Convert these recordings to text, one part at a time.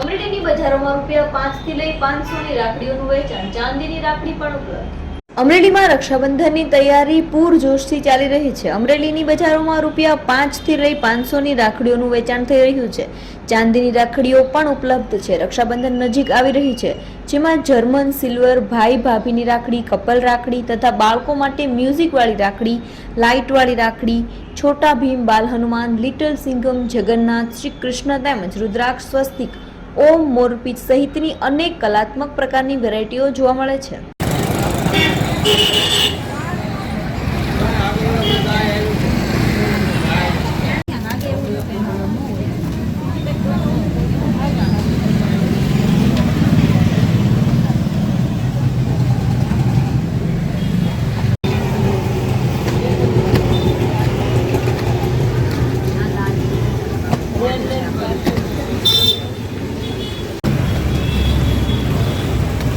અમરેલીની બજારોમાં રૂપિયા પાંચથી લઈ પાંચસોની રાખડીઓનું વેચાણ, ચાંદીની રાખડી પણ ઉપલબ્ધ. અમરેલીમાં રક્ષાબંધનની તૈયારી પૂરજોશથી ચાલી રહી છે. અમરેલીની બજારોમાં રૂપિયા પાંચથી લઈ પાંચસોની રાખડીઓનું વેચાણ થઈ રહ્યું છે. ચાંદીની રાખડીઓ પણ ઉપલબ્ધ છે. રક્ષાબંધન નજીક આવી રહી છે. જેમાં જર્મન સિલ્વર ભાઈ ભાભીની રાખડી, કપલ રાખડી તથા બાળકો માટે મ્યુઝિકવાળી રાખડી, લાઇટવાળી રાખડી, છોટા ભીમ બાલ હનુમાન લિટલ સિંઘમ જગન્નાથ, શ્રી કૃષ્ણ તેમજ રુદ્રાક્ષ સ્વસ્તિક ઓમ મોરપીચ સહિતની અનેક કલાત્મક પ્રકારની વેરાયટીઓ જોવા મળે છે.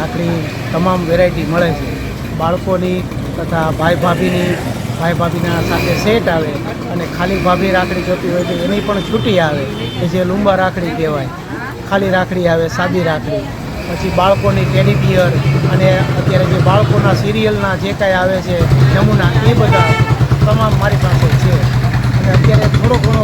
રાખડી તમામ વેરાયટી મળે છે. બાળકોની તથા ભાઈ ભાભીની, ભાઈ ભાભીના સાથે સેટ આવે અને ખાલી ભાભી રાખડી જોતી હોય તો એની પણ છૂટી આવે, કે જે લુંબા રાખડી કહેવાય. ખાલી રાખડી આવે, સાદી રાખડી. પછી બાળકોની ટેડી બિયર અને અત્યારે જે બાળકોના સિરિયલના જે કાંઈ આવે છે, નમૂના, એ બધા તમામ મારી પાસે છે. અને અત્યારે થોડો ઘણો